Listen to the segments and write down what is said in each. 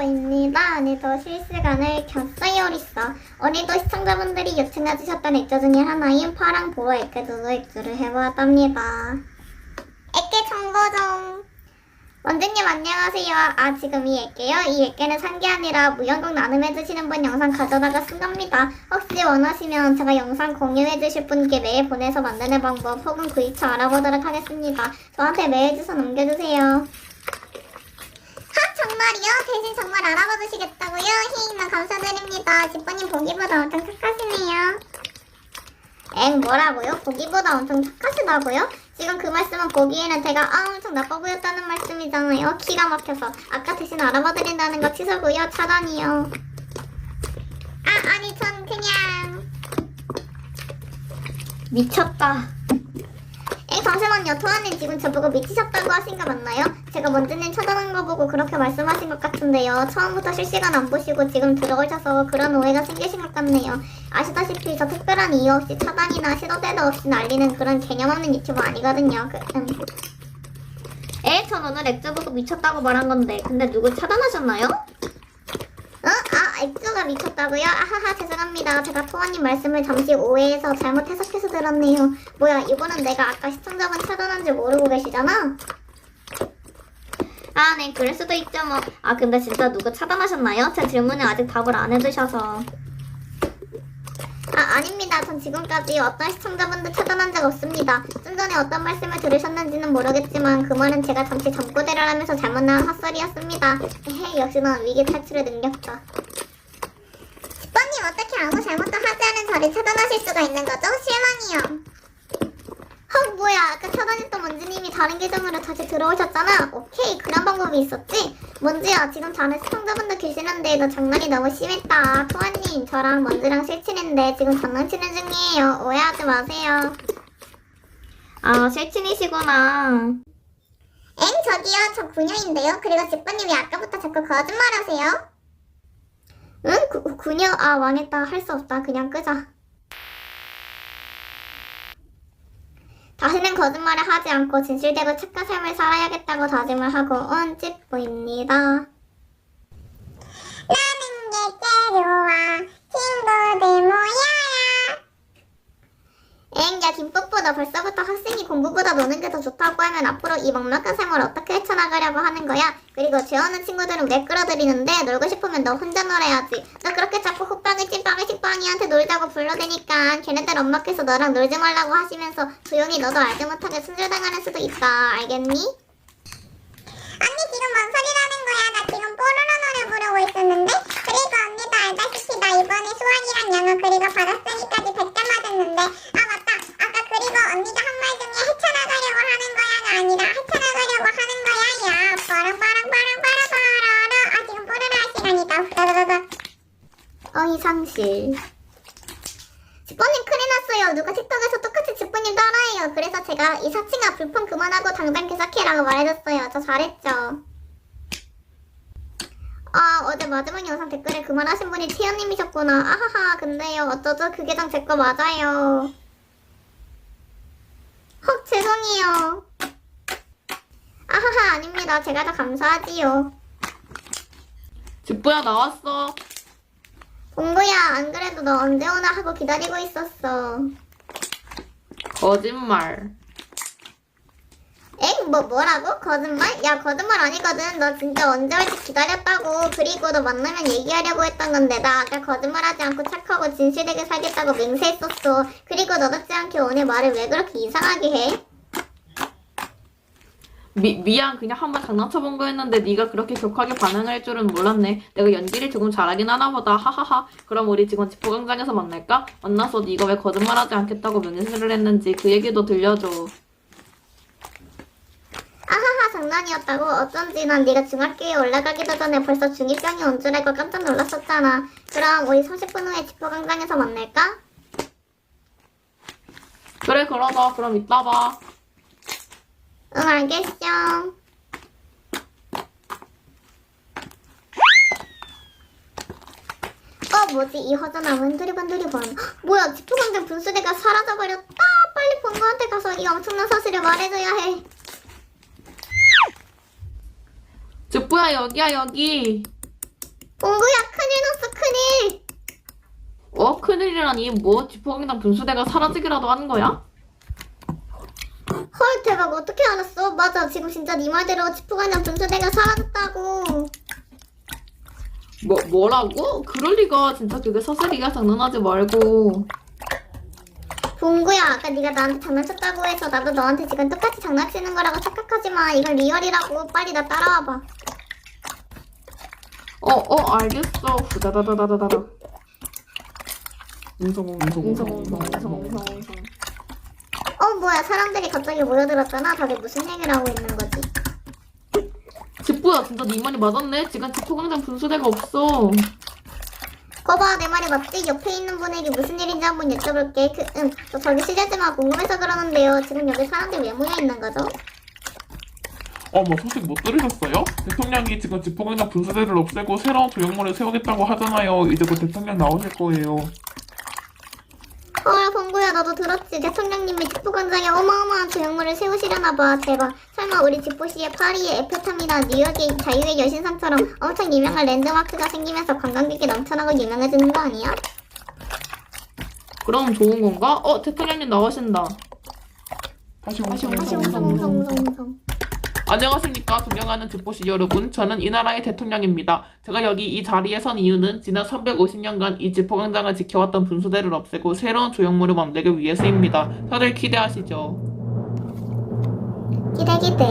보입니다. 오늘도 실시간을 켰어요, 리사. 오늘도 시청자분들이 요청해 주셨던 액자 중에 하나인 파랑 액계 누드 액주를 해보았답니다. 액계 정보정. 원주님 안녕하세요. 아 지금 이 액계요? 이 액계는 산 게 아니라 무연공 나눔해 주시는 분 영상 가져다가 쓴 겁니다. 혹시 원하시면 제가 영상 공유해 주실 분께 메일 보내서 만드는 방법 혹은 구입처 알아보도록 하겠습니다. 저한테 메일 주소 남겨주세요. 하 정말이요? 대신 정말 알아봐 주시겠다고요? 히히나 감사드립니다. 집부님 보기보다 엄청 착하시네요. 엥 뭐라고요? 보기보다 엄청 착하시다고요? 지금 그 말씀은 보기에는 제가 아 엄청 나빠 보였다는 말씀이잖아요. 기가 막혀서 아까 대신 알아봐 드린다는 거 취소고요. 차단이요. 아 아니 전 그냥 미쳤다. 에 잠시만요. 토아님 지금 저보고 미치셨다고 하신 거 맞나요? 제가 먼저님 쳐다는 거 보고 그렇게 말씀하신 것 같은데요. 처음부터 실시간 안 보시고 지금 들어오셔서 그런 오해가 생기신 것 같네요. 아시다시피 저 특별한 이유 없이 차단이나 시도 때도 없이 날리는 그런 개념 없는 유튜버 아니거든요. 그, 음. 에? 전 오늘 액조 보고 미쳤다고 말한 건데 근데 누구 차단하셨나요? 액조가 미쳤다고요? 아하하, 죄송합니다. 제가 토아님 말씀을 잠시 오해해서 잘못 해석해서 들었네요. 뭐야, 이거는 내가 아까 시청자분 차단한 줄 모르고 계시잖아? 아, 네, 그럴 수도 있죠, 뭐. 아, 근데 진짜 누구 차단하셨나요? 제 질문에 아직 답을 안 해주셔서. 아, 아닙니다. 전 지금까지 어떤 시청자분들 차단한 적 없습니다. 좀 전에 어떤 말씀을 들으셨는지는 모르겠지만 그 말은 제가 잠시 잠꼬대를 하면서 잘못 나온 헛소리였습니다. 헤헤, 역시 넌 위기 탈출의 능력자. 어떻게 아무 잘못도 하지 않은 저를 차단하실 수가 있는 거죠? 실망이요. 헉 뭐야. 아까 차단했던 먼지님이 다른 계정으로 다시 들어오셨잖아. 오케이. 그런 방법이 있었지? 먼지야 지금 다른 시청자분들 계시는데 너 장난이 너무 심했다. 토아님 저랑 먼지랑 실친인데 지금 장난치는 중이에요. 오해하지 마세요. 아 실친이시구나. 엥 저기요. 저 구녀인데요. 그리고 집부님이 아까부터 자꾸 거짓말하세요 응? 구, 구녀 아 망했다 할 수 없다 그냥 끄자 다시는 거짓말을 하지 않고 진실되고 착한 삶을 살아야겠다고 다짐을 하고 온 집보입니다. 나는 게 제로와 친구들 모여라. 김뽀뽀, 너 벌써부터 학생이 공부보다 노는 게 더 좋다고 하면 앞으로 이 먹먹한 생활 어떻게 헤쳐나가려고 하는 거야? 그리고 재우는 친구들은 왜 끌어들이는데 놀고 싶으면 너 혼자 놀아야지. 너 그렇게 자꾸 호빵이 찐빵이 식빵이한테 놀자고 불러대니까 걔네들 엄마께서 너랑 놀지 말라고 하시면서 조용히 너도 알지 못하게 순절당하는 수도 있다. 알겠니? 언니 지금 뭔 소리라는 거야? 나 지금 뽀로로 어이 상실 집번님 큰일 났어요. 누가 틱톡에서 똑같이 집번님 따라해요. 그래서 제가 이 사칭아 불폰 그만하고 당장 계속해라고 말해줬어요. 저 잘했죠. 아 어제 마지막 영상 댓글에 그만하신 분이 채연님이셨구나. 아하하 근데요 어쩌죠 그 계정 제거 맞아요. 헉 죄송해요. 아하하 아닙니다. 제가 더 감사하지요. 집부야 나왔어. 공부야 안 그래도 너 언제 오나 하고 기다리고 있었어. 거짓말. 엥? 뭐 뭐라고? 거짓말? 야 거짓말 아니거든. 너 진짜 언제 올지 기다렸다고. 그리고 너 만나면 얘기하려고 했던 건데 나 아까 거짓말하지 않고 착하고 진실되게 살겠다고 맹세했었어. 그리고 너답지 않게 오늘 말을 왜 그렇게 이상하게 해? 미, 미안 그냥 한번 장난쳐본 거였는데 네가 그렇게 격하게 반응할 줄은 몰랐네. 내가 연기를 조금 잘하긴 하나 보다. 하하하. 그럼 우리 지금 집포광장에서 만날까? 만나서 네가 왜 거짓말하지 않겠다고 맹세를 했는지 그 얘기도 들려줘. 아하하 장난이었다고? 어쩐지 난 네가 중학교에 올라가기도 전에 벌써 중2병이 온 줄 알고 깜짝 놀랐었잖아. 그럼 우리 30분 후에 지포광장에서 만날까? 그래 그러자. 그럼 이따 봐. 응 알겠어. 어 뭐지 이 허전한 웬두리반두리반 헉, 뭐야 지포광장 분수대가 사라져버렸다 빨리 본거한테 가서 이 엄청난 사실을 말해줘야 해 집부야 여기야 여기. 봉구야 큰일 났어 큰일. 어? 큰일이라니 뭐? 지포강당 분수대가 사라지기라도 하는 거야? 헐 대박 어떻게 알았어? 맞아 지금 진짜 네 말대로 지푸관장 분수대가 사라졌다고. 뭐, 뭐라고? 그럴 리가 진짜 그게 사실이야 장난하지 말고 봉구야 아까 네가 나한테 장난쳤다고 해서 나도 너한테 지금 똑같이 장난치는 거라고 착각하지 마. 이건 리얼이라고 빨리 나 따라와봐. 어, 어, 알겠어. 후다다다다다다. 웅성 웅성 웅성 웅성 웅성웅성 웅성. 어 뭐야 사람들이 갑자기 모여들었잖아. 다들 무슨 얘기를 하고 있는 거지? 지뽀야, 진짜 네 말이 맞았네. 지금 지포강장 분수대가 없어. 거봐 내 말이 맞지? 옆에 있는 분에게 무슨 일인지 한번 여쭤볼게. 그, 응, 저 저기 시제지만 궁금해서 그러는데요. 지금 여기 사람들 왜 모여 있는 거죠? 어뭐 소식 못 들으셨어요? 대통령이 지금 지포강당 분수대를 없애고 새로운 조형물을 세우겠다고 하잖아요 이제 곧 대통령 나오실 거예요 헐 봉구야 너도 들었지? 대통령님이 집부관장에 어마어마한 조형물을 세우시려나 봐. 대박. 설마 우리 집부시에 파리의 에펠탑이나 뉴욕의 자유의 여신상처럼 엄청 유명한 랜드마크가 생기면서 관광객이 넘쳐나고 유명해지는 거 아니야? 그럼 좋은 건가? 어, 대통령님 나오신다. 다시 다시 웅성 웅성 웅성 웅성. 안녕하십니까 존경하는 집보시 여러분 저는 이 나라의 대통령입니다 제가 여기 이 자리에 선 이유는 지난 350년간 이 지포광장을 지켜왔던 분수대를 없애고 새로운 조형물을 만들기 위해서입니다 다들 기대하시죠 기대 기대.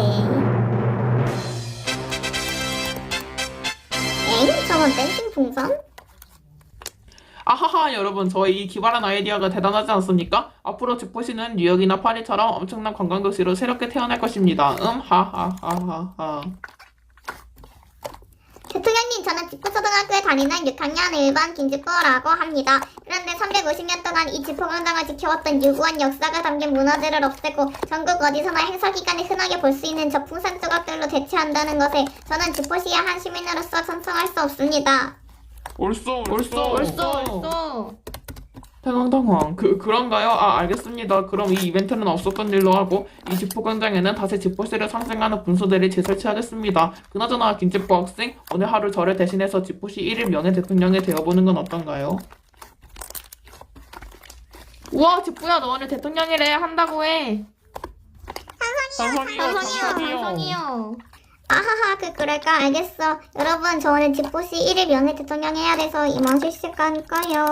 엥? 저건 댄싱 풍선? 아하하 여러분 저의 이 기발한 아이디어가 대단하지 않습니까? 앞으로 집보시는 뉴욕이나 파리처럼 엄청난 관광도시로 새롭게 태어날 것입니다 음 하하하하하 대통령님, 저는 집부초등학교에 다니는 6학년 1반 김집부라고 합니다. 그런데 350년 동안 이 지포광장을 지켜왔던 유구한 역사가 담긴 문화재를 없애고 전국 어디서나 행사 기간에 흔하게 볼 수 있는 저 풍산 조각들로 대체한다는 것에 저는 집포시의 한 시민으로서 찬성할 수 없습니다. 옳소 옳소 얼쏘, 얼쏘. 당황당황 그, 그런가요? 아 알겠습니다 그럼 이 이벤트는 없었던 일로 하고 이 지포 광장에는 다시 지포시를 상징하는 분수대를 재설치하겠습니다 그나저나 김지포 학생 오늘 하루 저를 대신해서 지포시 1일 명예 대통령이 되어보는 건 어떤가요? 우와, 지뽀야, 너 오늘 대통령이래. 한다고 해. 상상이요 상상이요 상상이요. 아하하, 그 그럴까? 알겠어. 여러분, 저 오늘 집포시 1일 명예 대통령 해야 돼서 이만 실시간까요.